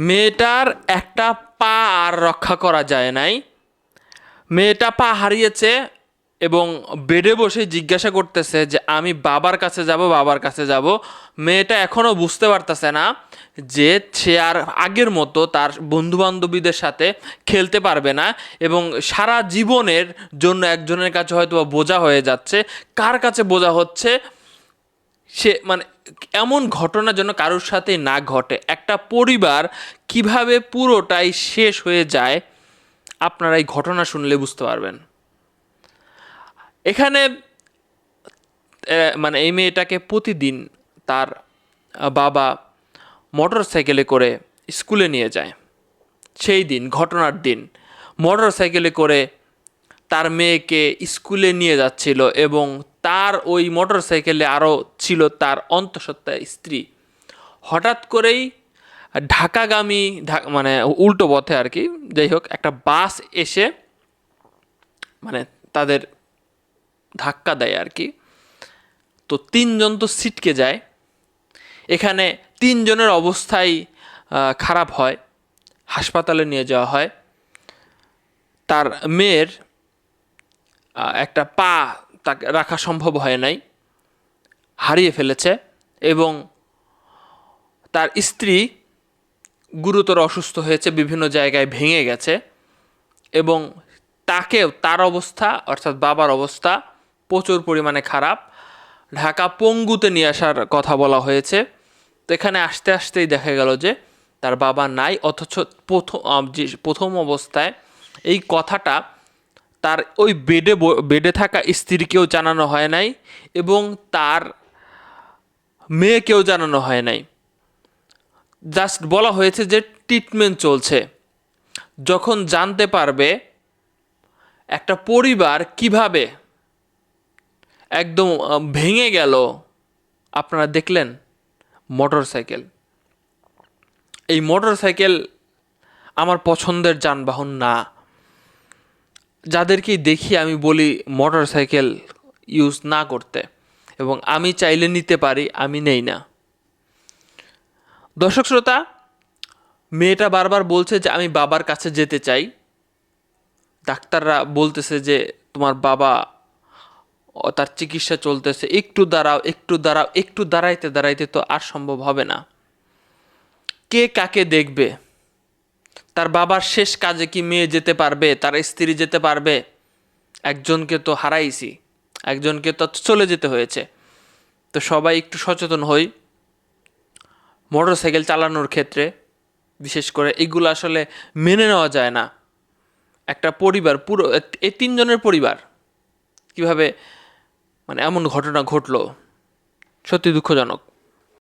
মেয়েটার একটা পা আর রক্ষা করা যায় নাই। মেয়েটা পা হারিয়েছে এবং বেডে বসে জিজ্ঞাসা করতেছে যে, আমি বাবার কাছে যাব, বাবার কাছে যাব? মেয়েটা এখনও বুঝতে পারতেছে না যে, সে আর আগের মতো তার বন্ধুবান্ধবীদের সাথে খেলতে পারবে না এবং সারা জীবনের জন্য একজনের কাছে হয়তো বোঝা হয়ে যাচ্ছে। কার কাছে বোঝা হচ্ছে? সে মানে এমন ঘটনা যেন কারোর সাথে না ঘটে। একটা পরিবার কীভাবে পুরোটাই শেষ হয়ে যায়, আপনারা এই ঘটনা শুনলে বুঝতে পারবেন। এখানে মানে এই মেয়েটাকে প্রতিদিন তার বাবা মোটর সাইকেলে করে স্কুলে নিয়ে যায়। সেই দিন, ঘটনার দিন মোটর সাইকেলে করে তার মেয়েকে স্কুলে নিয়ে যাচ্ছিল এবং তার ওই মোটর সাইকেলে আরও ছিল তার অন্তঃসত্ত্বা স্ত্রী। হঠাৎ করেই ঢাকাগামী মানে উল্টো পথে আর কি, যাই হোক, একটা বাস এসে মানে তাদের ধাক্কা দেয় আর কি। তো তিনজন তো সিটকে যায়। এখানে তিনজনের অবস্থাই খারাপ হয়। হাসপাতালে নিয়ে যাওয়া হয়। তার মেয়ের একটা পা তাকে রাখা সম্ভব হয় নাই। হারিয়ে ফেলেছে এবং তার স্ত্রী গুরুতর অসুস্থ হয়েছে, বিভিন্ন জায়গায় ভেঙে গেছে এবং তাকেও তার অবস্থা, অর্থাৎ বাবার অবস্থা প্রচুর পরিমাণে খারাপ। ঢাকা পঙ্গুতে নিয়ে আসার কথা বলা হয়েছে। তো এখানে আসতে আসতেই দেখা গেল যে তার বাবা নাই, অথচ প্রথম যে প্রথম অবস্থায় এই কথাটা তার ওই বেডে বেডে থাকা স্ত্রীকেও জানানো হয় নাই এবং তার মেয়েকেও জানানো হয় নাই। জাস্ট বলা হয়েছে যে ট্রিটমেন্ট চলছে। যখন জানতে পারবে একটা পরিবার কীভাবে একদম ভেঙে গেল, আপনারা দেখলেন মোটর সাইকেল এই মোটর সাইকেল আমার পছন্দের যানবাহন না। যাদেরকেই দেখি আমি বলি মোটর সাইকেল ইউজ না করতে। এবং আমি চাইলে নিতে পারি, আমি নেই না। দর্শক শ্রোতা, মেয়েটা বারবার বলছে যে, আমি বাবার কাছে যেতে চাই। ডাক্তাররা বলতেছে যে, তোমার বাবা তার চিকিৎসা চলতেছে। একটু দাঁড়াও একটু দাঁড়াও, একটু দাঁড়াইতে দাঁড়াইতে তো আর সম্ভব হবে না। কে কাকে দেখবে? তার বাবার শেষ কাজে কি মেয়ে যেতে পারবে? তার স্ত্রী যেতে পারবে? একজনকে তো হারাইছি। একজনকে তো চলে যেতে হয়েছে। তো সবাই একটু সচেতন হই। মোটর সাইকেল চালানোর ক্ষেত্রে, বিশেষ করে এগুলো আসলে মেনে নেওয়া যায় না। একটা পরিবার, পুরো, এই তিনজনের পরিবার, কীভাবে মানে এমন ঘটনা ঘটলো, সত্যি দুঃখজনক।